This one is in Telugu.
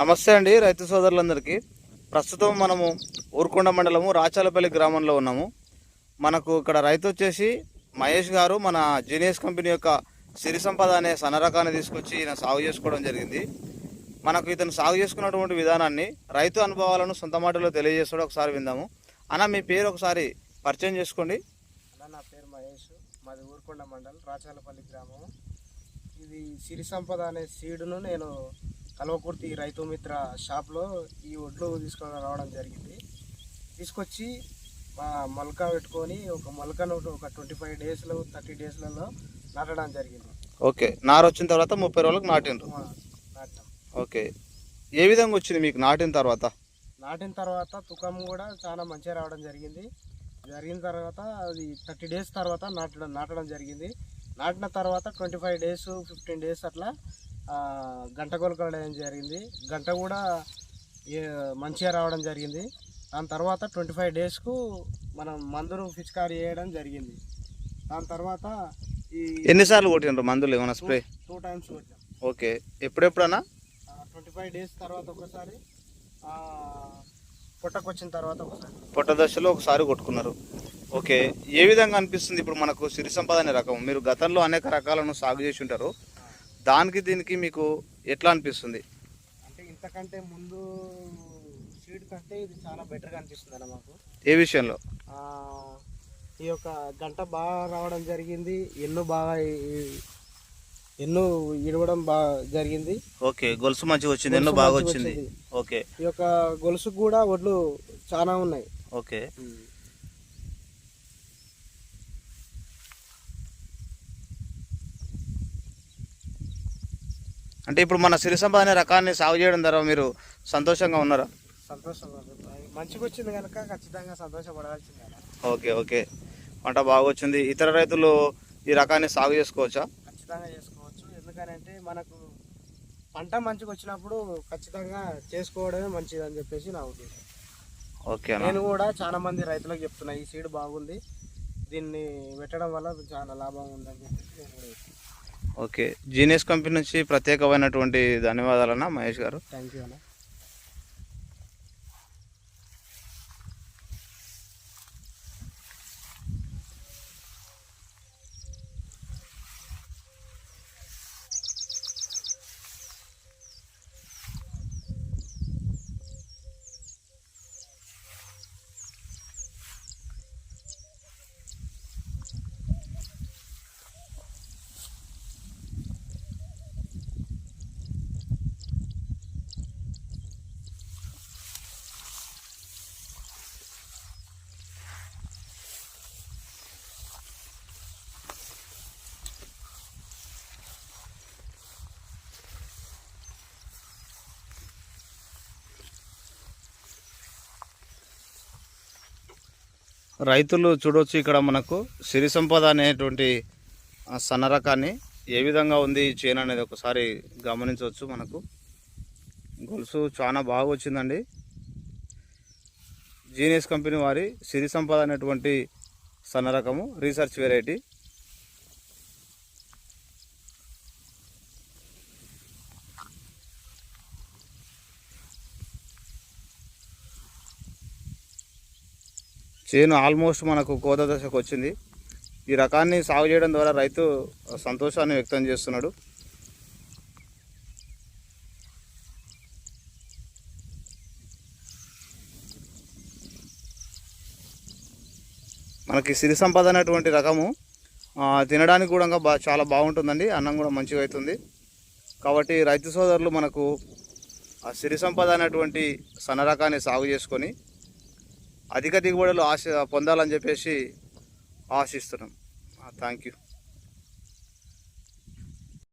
నమస్తే అండి రైతు సోదరులందరికీ. ప్రస్తుతం మనము ఊరుకొండ మండలము రాచాలపల్లి గ్రామంలో ఉన్నాము. మనకు ఇక్కడ రైతు వచ్చేసి మహేష్ గారు మన జీనియస్ కంపెనీ యొక్క సిరి సంపద అనే సన్నరకాన్ని తీసుకొచ్చి ఈయన సాగు చేసుకోవడం జరిగింది. మనకు ఇతను సాగు చేసుకున్నటువంటి విధానాన్ని రైతు అనుభవాలను సొంత మాటలో తెలియజేస్తాడు ఒకసారి విందాము. అన్న మీ పేరు ఒకసారి పరిచయం చేసుకోండి. అన్న నా పేరు మహేష్. మాది ఊరుకొండ మండలం రాచాలపల్లి గ్రామం ఇది సిరి సంపద అనే సీడును నేను కల్వకుర్తి రైతు మిత్ర షాప్లో ఈ ఒడ్లు తీసుకొని రావడం జరిగింది. తీసుకొచ్చి మా మొలక పెట్టుకొని ఒక మొలకను ఒక ట్వంటీ ఫైవ్ డేస్లో థర్టీ డేస్లలో నాటడం జరిగింది. ఓకే. నారు వచ్చిన తర్వాత ముప్పై రోజులకు నాటిండ్రు. మా నాటడం ఓకే. ఏ విధంగా వచ్చింది మీకు నాటిన తర్వాత? నాటిన తర్వాత తుకం కూడా చాలా మంచిగా రావడం జరిగింది. జరిగిన తర్వాత అది థర్టీ డేస్ తర్వాత నాటడం నాటడం జరిగింది. నాటిన తర్వాత twenty five days fifteen days అట్లా గంట కొలకడం జరిగింది. గంట కూడా మంచిగా రావడం జరిగింది. దాని తర్వాత ట్వంటీ ఫైవ్ డేస్కు మనం మందులు పిచికారీ చేయడం జరిగింది. దాని తర్వాత ఈ ఎన్నిసార్లు కొట్టిండ్రు మందులు ఏమైనా స్ప్రే? టూ టైమ్స్ కొట్టాం. ఓకే. ఎప్పుడెప్పుడన్నా? ట్వంటీ ఫైవ్ డేస్ తర్వాత ఒకసారి పుట్టకొచ్చిన తర్వాత ఒకసారి. పొట్ట దశలో ఒకసారి కొట్టుకున్నారు. ఓకే. ఏ విధంగా అనిపిస్తుంది ఇప్పుడు మనకు సిరి సంపద అనే రకం? మీరు గతంలో అనేక రకాలను సాగు చేసి ఉంటారు. దానికి దీనికి మీకు ఎట్లా అనిపిస్తుంది? అంటే ఇంతకంటే ముందు సీడ్ కంటే ఇది చాలా బెటర్గా అనిపిస్తుంది అన్న మాకు. ఏ విషయంలో? ఈ యొక్క గంట బాగా రావడం జరిగింది. ఎన్నో బాగా ఎన్నో ఇడవడం బాగా జరిగింది. ఓకే గొలుసు మంచిగా వచ్చింది ఎన్నో బాగా వచ్చింది. ఓకే. ఈ యొక్క గొలుసుకు కూడా ఒడ్లు చాలా ఉన్నాయి. ఓకే. అంటే ఇప్పుడు మన సిరి సంపద అనే రకాన్ని సాగు చేయడం ద్వారా మీరు సంతోషంగా ఉన్నారా? సంతోషంగా. మంచిగా వచ్చింది కనుక ఖచ్చితంగా సంతోషపడాల్సిందే. Okay okay. పంట బాగా వచ్చింది ఇతర రైతులు ఈ రకాన్ని సాగు చేసుకోవచ్చా? ఖచ్చితంగా చేసుకోవచ్చు. ఎందుకనంటే మనకు పంట మంచిగా వచ్చినప్పుడు ఖచ్చితంగా చేసుకోవడమే మంచిది అని చెప్పేసి నా ఉద్దేశం. ఓకే నేను కూడా చాలా మంది రైతులకు చెప్తున్నా ఈ సీడ్ బాగుంది దీన్ని పెట్టడం వల్ల చాలా లాభం ఉందని చెప్పేసి నేను కూడా ఓకే. జీనియస్ కంపెనీ నుంచి ప్రత్యేకమైనటువంటి ధన్యవాదాలన్నా మహేష్ గారు. థ్యాంక్ యూ అన్న. రైతులు చూడొచ్చు ఇక్కడ మనకు సిరి సంపద అనేటువంటి సన్నరకాన్ని సన్న రకాన్ని ఏ విధంగా ఉంది చేను అనేది ఒకసారి గమనించవచ్చు మనకు. గొలుసు చాలా బాగా వచ్చిందండి. జీనియస్ కంపెనీ వారి సిరి సంపద అనేటువంటి సన్న రకము రీసెర్చ్ వెరైటీ చేను ఆల్మోస్ట్ మనకు కోత దశకు వచ్చింది. ఈ రకాన్ని సాగు చేయడం ద్వారా రైతు సంతోషాన్ని వ్యక్తం చేస్తున్నాడు. మనకి సిరి సంపద అనేటువంటి రకము తినడానికి కూడా బా చాలా బాగుంటుందండి. అన్నం కూడా మంచిగా అవుతుంది. కాబట్టి రైతు సోదరులు మనకు ఆ సిరి సంపద అనేటువంటి సన్న రకాన్ని సాగు చేసుకొని అధిక దిగుబడులు ఆశ పొందాలని చెప్పేసి ఆశిస్తున్నాం. Thank you